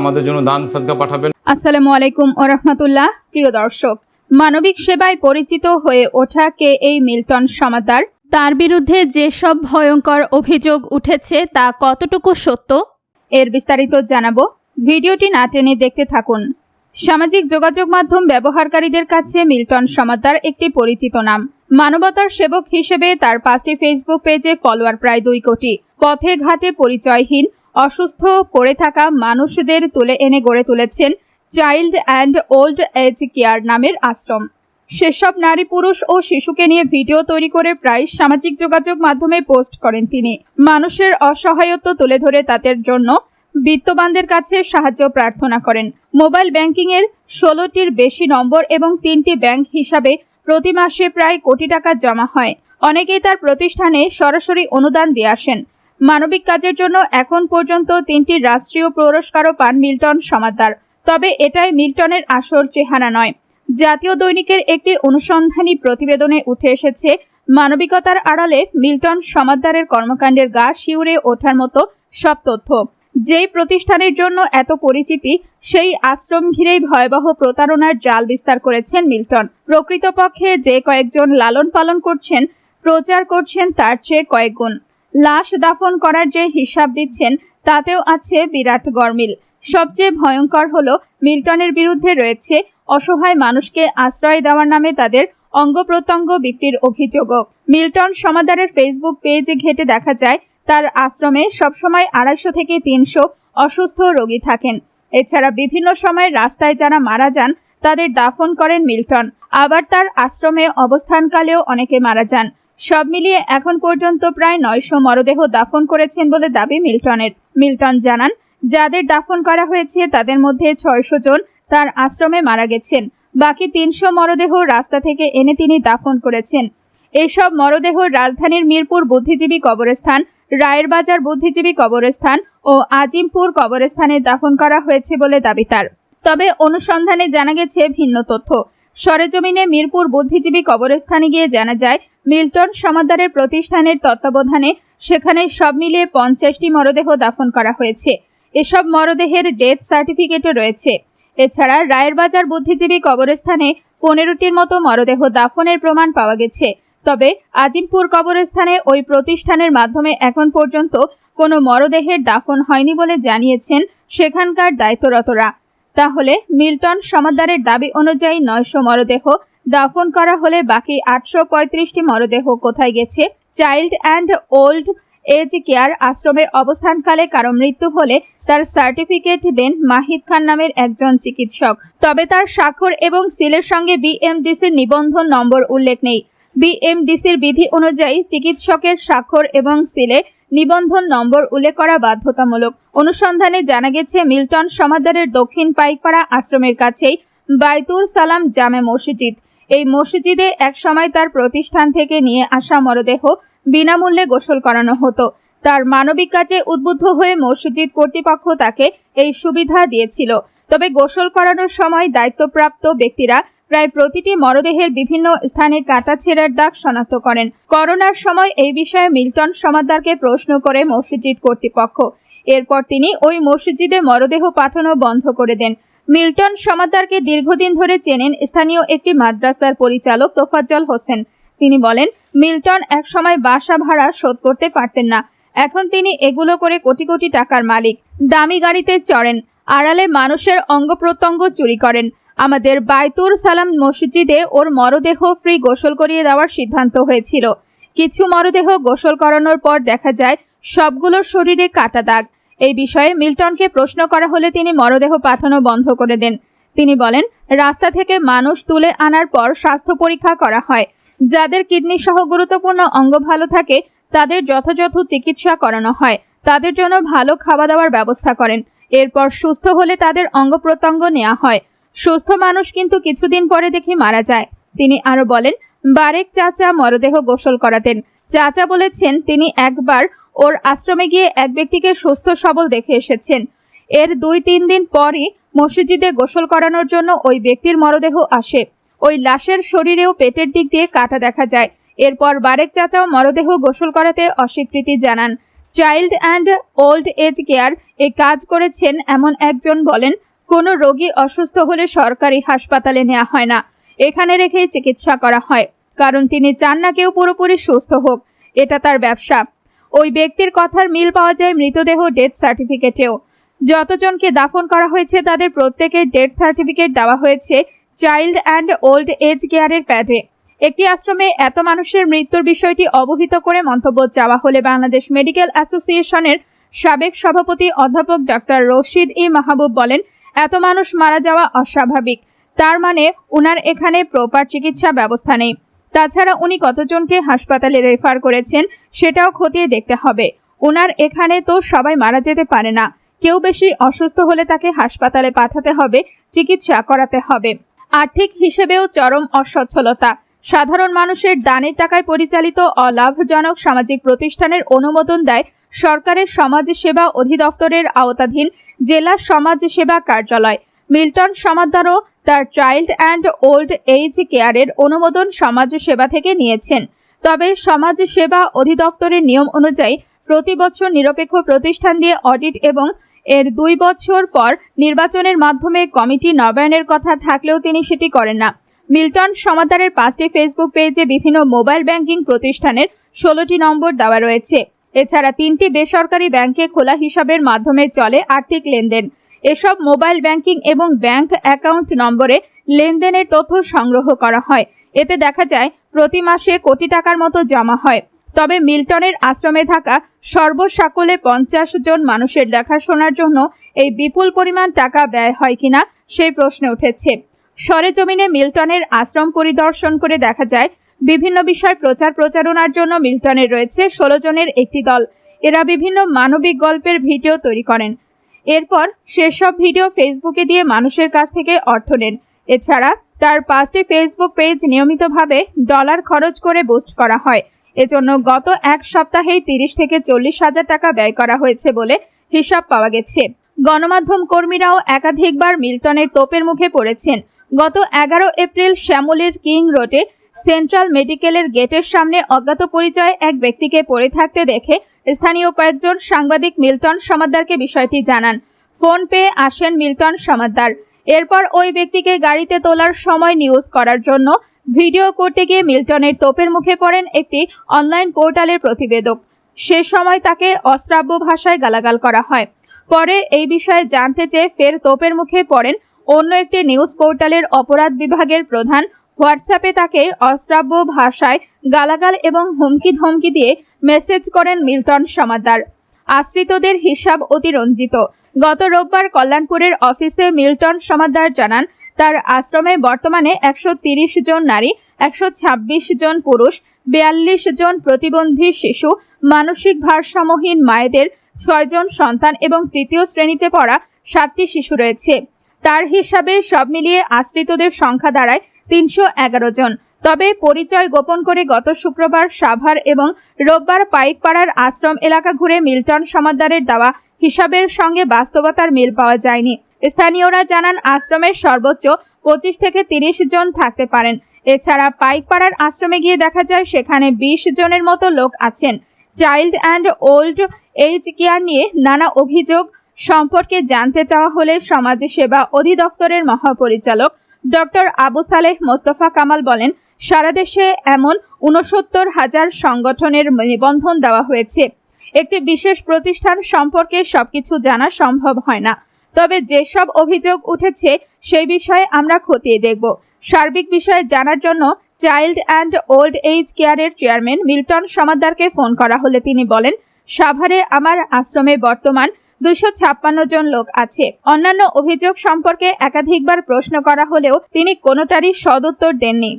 আমাদের জন্য দান, সদকা পাঠাবেন। আসসালামু আলাইকুম ও রহমতুল্লাহ, প্রিয় দর্শক। মানবিক সেবায় পরিচিত হয়ে ওঠা কে এই মিল্টন সমাদার? তার বিরুদ্ধে যেসব ভয়ঙ্কর অভিযোগ উঠেছে, তা কতটুকু সত্য? এর বিস্তারিত জানাব। ভিডিওটি না টেনে দেখতে থাকুন। সামাজিক যোগাযোগ মাধ্যম ব্যবহারকারীদের কাছে মিল্টন সমাদার একটি পরিচিত নাম। মানবতার সেবক হিসেবে তার পাঁচটি ফেসবুক পেজে ফলোয়ার প্রায় দুই কোটি। পথে ঘাটে পরিচয়হীন অসুস্থ পড়ে থাকা মানুষদের তুলে এনে গড়ে তুলেছেন child and old age care নামের আশ্রম। সেসব নারী, পুরুষ ও শিশুকে নিয়ে ভিডিও তৈরি করে প্রায় সামাজিক যোগাযোগ মাধ্যমে পোস্ট করেন তিনি। মানুষের অসহায়ত্ব তুলে ধরে তাদের জন্য বিত্তবানদের কাছে সাহায্য প্রার্থনা করেন। মোবাইল ব্যাংকিং এর ষোলোটির বেশি নম্বর এবং তিনটি ব্যাংক হিসাবে প্রতি মাসে প্রায় কোটি টাকা জমা হয়। অনেকেই তার প্রতিষ্ঠানে সরাসরি অনুদান দিয়ে আসেন। মানবিক কাজের জন্য এখন পর্যন্ত তিনটি রাষ্ট্রীয় পুরস্কারও পান মিল্টন সমাদার। তবে এটাই মিল্টনের আসল চেহারা নয়। জাতীয় দৈনিকের একটি অনুসন্ধানী প্রতিবেদনে উঠে এসেছে, মানবিকতার আড়ালে মিল্টন সমাদ্দারের কর্মকাণ্ডের গা শিউরে ওঠার মতো সব তথ্য। যেই প্রতিষ্ঠানের জন্য এত পরিচিতি, সেই আশ্রম ঘিরেই ভয়াবহ প্রতারণার জাল বিস্তার করেছেন মিল্টন। প্রকৃতপক্ষে যে কয়েকজন লালন পালন করছেন, প্রচার করছেন তার চেয়ে কয়েক গুণ লাশ দাফন করার যে হিসাব দিচ্ছেন, তাতেও আছে বিরাট গরমিল। সবচেয়ে ভয়ঙ্কর হলো মিল্টনের বিরুদ্ধে রয়েছে অসহায় মানুষকে আশ্রয় দেওয়ার নামে তাদের অঙ্গ প্রত্যঙ্গ বিক্রির অভিযোগও। মিল্টন সমাদারের ফেসবুক পেজে ঘেটে দেখা যায়, তার আশ্রমে সবসময় আড়াইশো থেকে তিনশো অসুস্থ রোগী থাকেন। এছাড়া বিভিন্ন সময় রাস্তায় যারা মারা যান, তাদের দাফন করেন মিল্টন। আবার তার আশ্রমে অবস্থানকালেও অনেকে মারা যান। সব মিলিয়ে এখন পর্যন্ত প্রায় নয়শো মরদেহ দাফন করেছেন বলে দাবি মিল্টনের। মিল্টন জানান, যাদের দাফন করা হয়েছে তাদের মধ্যে ছয়শো জন তার আশ্রমে মারা গেছেন। বাকি তিনশো মরদেহ রাস্তা থেকে এনে তিনি দাফন করেছেন। এসব মরদেহ রাজধানীর মিরপুর বুদ্ধিজীবী কবরস্থান রায়ের বাজার বুদ্ধিজীবী কবরস্থান ও আজিমপুর কবরস্থানে দাফন করা হয়েছে বলে দাবি তার। তবে অনুসন্ধানে জানা গেছে ভিন্ন তথ্য। সরেজমিনে মিরপুর বুদ্ধিজীবী কবরস্থানে গিয়ে জানা যায়, মিল্টন সমাদারের প্রতিষ্ঠানের তত্ত্বাবধানে সেখানে সব মিলিয়ে পঞ্চাশটি মরদেহ দাফন করা হয়েছে। এসব মরদেহের ডেথ সার্টিফিকেটও রয়েছে। এছাড়া রায়েরবাজার বুদ্ধিজীবী কবরস্থানে পনেরোটির মতো মরদেহ দাফনের প্রমাণ পাওয়া গেছে। তবে আজিমপুর কবরস্থানে ওই প্রতিষ্ঠানের মাধ্যমে এখন পর্যন্ত কোনো মরদেহের দাফন হয়নি বলে জানিয়েছেন সেখানকার দায়িত্বরতরা। তাহলে মিল্টন সমাদারের দাবি অনুযায়ী নয়শো মরদেহ দাফন করা হলে বাকি আটশো পঁয়ত্রিশটি মরদেহ কোথায় গেছে? Child and old age care আশ্রমে অবস্থানকালে কারও মৃত্যু হলে তার সার্টিফিকেট দেন মাহিদ খান নামের একজন চিকিৎসক। তবে তার স্বাক্ষর এবং সিলের সঙ্গে বিএমডিসির নিবন্ধন নম্বর উল্লেখ নেই। বিএমডিসির বিধি অনুযায়ী চিকিৎসকের স্বাক্ষর এবং সিলে নিবন্ধন নম্বর উল্লেখ করা বাধ্যতামূলক। অনুসন্ধানে জানা গেছে, মিল্টন সমাদারের দক্ষিণ পাইকপাড়া আশ্রমের কাছেই বাইতুর সালাম জামে মসজিদ। এই মসজিদে একসময় তার প্রতিষ্ঠান থেকে নিয়ে আসা মরদেহ বিনামূল্যে গোসল করানো হতো। তার মানবিক কাজে উদ্বুদ্ধ হয়ে মসজিদ কর্তৃপক্ষ তাকে এই সুবিধা দিয়েছিল। তবে গোসল করানোর সময় দায়িত্বপ্রাপ্ত ব্যক্তিরা প্রায় প্রতিটি মরদেহের বিভিন্ন স্থানে কাটা ছেঁড়ার দাগ শনাক্ত করেন। করোনার সময় এই বিষয়ে মিল্টন সমাদ্দারকে প্রশ্ন করে মসজিদ কর্তৃপক্ষ। এরপর তিনি ওই মসজিদে মরদেহ পাঠানো বন্ধ করে দেন। মিল্টন সমাদ্দারকে দীর্ঘদিন ধরে চেনেন স্থানীয় একটি মাদ্রাসার পরিচালক তোফাজ্জল হোসেন। তিনি বলেন, মিল্টন একসময় বাসা ভাড়া শোধ করতে পারতেন না। এখন তিনি এগুলো করে কোটি কোটি টাকার মালিক। দামি গাড়িতে চড়েন। আড়ালে মানুষের অঙ্গ প্রত্যঙ্গ চুরি করেন। আমাদের বাইতুর সালাম মসজিদে ওর মরদেহ ফ্রি গোসল করিয়ে দেওয়ার সিদ্ধান্ত হয়েছিল। কিছু মরদেহ গোসল করানোর পর দেখা যায় সবগুলোর শরীরে কাটা দাগ। এই বিষয়ে মিল্টনকে প্রশ্ন করা হলে তিনি মরদেহ পাঠানো বন্ধ করে দেন। তিনি বলেন, রাস্তা থেকে মানুষ তুলে আনার পর স্বাস্থ্য পরীক্ষা করা হয়। যাদের কিডনি সহ গুরুত্বপূর্ণ অঙ্গ ভালো থাকে, তাদের যথাযথ চিকিৎসা করানো হয়। তাদের জন্য ভালো খাওয়া দাওয়ার ব্যবস্থা করেন। এরপর সুস্থ হলে তাদের অঙ্গ প্রত্যঙ্গ নেওয়া হয়। সুস্থ মানুষ কিন্তু কিছুদিন পরে দেখি মারা যায়। তিনি আরও বলেন, বারেক চাচা মরদেহ গোসল করাতেন। চাচা বলেছেন, তিনি একবার ওর আশ্রমে গিয়ে এক ব্যক্তিকে সুস্থ সবল দেখে এসেছেন। এর দুই তিন দিন পরই মসজিদে গোসল করানোর জন্য ওই ব্যক্তির মরদেহ আসে। ওই লাশের শরীরেও পেটের দিক দিয়ে কাটা দেখা যায়। এরপর বারেক চাচাও মরদেহ গোসল করাতে অস্বীকৃতি জানান। Child and old age care এ কাজ করেছেন এমন একজন বলেন কোনো রোগী অসুস্থ হলে সরকারি হাসপাতালে নেওয়া হয় না। এখানে রেখেই চিকিৎসা করা হয়। কারণ তিনি চান না কেউ পুরোপুরি সুস্থ হোক। এটা তার ব্যবসা। ওই ব্যক্তির কথার মিল পাওয়া যায় মৃতদেহ ডেথ সার্টিফিকেটেও। যতজনকে দাফন করা হয়েছে, তাদের প্রত্যেকের ডেথ সার্টিফিকেট দেওয়া হয়েছে চাইল্ড অ্যান্ড ওল্ড এজ কেয়ারের প্যাডে। একটি আশ্রমে এত মানুষের মৃত্যুর বিষয়টি অবহিত করে মন্তব্য চাওয়া হলে বাংলাদেশ মেডিকেল অ্যাসোসিয়েশনের সাবেক সভাপতি অধ্যাপক ডক্টর রশিদ ই মাহবুব বলেন এত মানুষ মারা যাওয়া অস্বাভাবিক। তার মানে উনার এখানে প্রপার চিকিৎসা ব্যবস্থা নেই। তাছাড়া উনি কতজনকে হাসপাতালে রেফার করেছেন সেটাও খতিয়ে দেখতে হবে। উনার এখানে তো সবাই মারা যেতে পারে না। কেউ বেশি অসুস্থ হলে তাকে হাসপাতালে পাঠাতে হবে, চিকিৎসা করাতে হবে। আর্থিক হিসেবেও চরম অসচ্ছলতা। সাধারণ মানুষের দানের টাকায় পরিচালিত অলাভজনক সামাজিক প্রতিষ্ঠানের অনুমোদন দেয় সরকারের সমাজ সেবা অধিদপ্তরের আওতাধীন জেলা সমাজ সেবা কার্যালয়। মিল্টন সমাদ্দারও তার চাইল্ড অ্যান্ড ওল্ড এইজ কেয়ারের অনুমোদন সমাজ সেবা থেকে নিয়েছেন। তবে সমাজ সেবা অধিদপ্তরের নিয়ম অনুযায়ী প্রতি বছর নিরপেক্ষ প্রতিষ্ঠান দিয়ে অডিট এবং এর দুই বছর পর নির্বাচনের মাধ্যমে কমিটি নবায়নের কথা থাকলেও তিনি সেটি করেন না। মিল্টন সমাদারের পাঁচটি ফেসবুক পেজে বিভিন্ন মোবাইল ব্যাংকিং প্রতিষ্ঠানের ষোলোটি নম্বর দেওয়া রয়েছে। এছাড়া তিনটি বেসরকারি ব্যাংকে খোলা হিসাবের মাধ্যমে চলে আর্থিক লেনদেন। এসব মোবাইল ব্যাংকিং এবং ব্যাংক অ্যাকাউন্ট নম্বরে লেনদেনের তথ্য সংগ্রহ করা হয়। এতে দেখা যায়, প্রতি মাসে কোটি টাকার মতো জমা হয়। তবে মিল্টনের আশ্রমে থাকা সর্বসাকলে পঞ্চাশ জন মানুষের দেখাশোনার জন্য এই বিপুল পরিমাণ টাকা ব্যয় হয় কিনা, সেই প্রশ্ন উঠেছে। সরেজমিনে মিল্টনের আশ্রম পরিদর্শন করে দেখা যায় বিভিন্ন বিষয় প্রচার প্রচারণার জন্য মিল্টনের রয়েছে ষোলো জনের একটি দল। এরা বিভিন্ন মানবিক গল্পের ভিডিও তৈরি করেন। এরপর সেসব ভিডিও ফেসবুকে দিয়ে মানুষের কাছ থেকে অর্থ নেন। এছাড়া তার পাঁচটি ফেসবুক পেজ নিয়মিতভাবে ডলার খরচ করে বুস্ট করা হয়। এজন্য গত এক সপ্তাহেই তিরিশ থেকে চল্লিশ হাজার টাকা ব্যয় করা হয়েছে বলে হিসাব পাওয়া গেছে। গণমাধ্যম কর্মীরাও একাধিকবার মিল্টনের তোপের মুখে পড়েছেন। গত এগারো এপ্রিল শ্যামলের কিং রোডে সেন্ট্রাল মেডিকেলের গেটের সামনে অজ্ঞাত পরিচয়ে এক ব্যক্তিকে পড়ে থাকতে দেখে স্থানীয় কয়েকজন সাংবাদিক মিল্টন সমাদ্দারকে বিষয়টি জানান। ফোন পেয়ে আসেন মিল্টন সমাদ্দার। এরপর ওই ব্যক্তিকে গাড়িতে তোলার সময় নিউজ করার জন্য ভিডিও করতে গিয়ে মিল্টনের তোপের মুখে পড়েন একটি অনলাইন পোর্টালের প্রতিবেদক। সে সময় তাকে অশ্রাব্য ভাষায় গালাগাল করা হয়। পরে এই বিষয়ে জানতে চেয়ে ফের তোপের মুখে পড়েন অন্য একটি নিউজ পোর্টালের অপরাধ বিভাগের প্রধান হোয়াটসঅ্যাপে তাকে অশ্রাব্য ভাষায় গালাগাল এবং হুমকি ধমকি দিয়ে মেসেজ করেন মিল্টন সমাদার। আশ্রিতদের হিসাব অতিরঞ্জিত। গত রোববার কল্যাণপুরের অফিসে মিল্টন সমাদার জানান, তার আশ্রমে বর্তমানে একশো জন নারী, একশো ছাব্বিশ জন পুরুষ, বিয়াল্লিশ জন প্রতিবন্ধী শিশু, মানসিক ভারসাম্যহীন মায়েদের ছয়জন সন্তান এবং তৃতীয় শ্রেণীতে পড়া সাতটি শিশু রয়েছে। তার হিসাবে সব মিলিয়ে আশ্রিতদের সংখ্যা দাঁড়ায় তিনশো এগারো জন। তবে পরিচয় গোপন করে গত শুক্রবার সাভার এবং রোববার পাইকপাড়ার আশ্রম এলাকা ঘুরে মিল্টন সমাদ্দারের দেওয়া হিসাবের সঙ্গে বাস্তবতার মিল পাওয়া যায়নি। স্থানীয়রা জানান, আশ্রমের সর্বোচ্চ পঁচিশ থেকে তিরিশ জন থাকতে পারেন। এছাড়া পাইকপাড়ার আশ্রমে গিয়ে দেখা যায়, সেখানে বিশ জনের মতো লোক আছেন। Child and old age care নিয়ে নানা অভিযোগ। সম্পর্কে জানতে চাওয়া হলে সমাজ সেবা অধিদপ্তরের মহাপরিচালক ডক্টর আবু সালেহ মোস্তফা কামাল বলেন, সারা দেশে এমন উনসত্তর হাজার সংগঠনের নিবন্ধন দেওয়া হয়েছে। একটি বিশেষ প্রতিষ্ঠান সম্পর্কে সবকিছু জানা সম্ভব হয় না। তবে যেসব অভিযোগ উঠেছে, সেই বিষয়ে আমরা খতিয়ে দেখব। সার্বিক বিষয়ে জানার জন্য চাইল্ড অ্যান্ড ওল্ড এইজ কেয়ারের চেয়ারম্যান মিল্টন সমাদ্দারকে ফোন করা হলে তিনি বলেন, সাভারে আমার আশ্রমে বর্তমান দুশো ছাপ্পান্ন জন লোক আছে। অন্যান্য অভিযোগ সম্পর্কে একাধিকবার প্রশ্ন করা হলেও তিনি কোনোটারই সদুত্তর দেননি।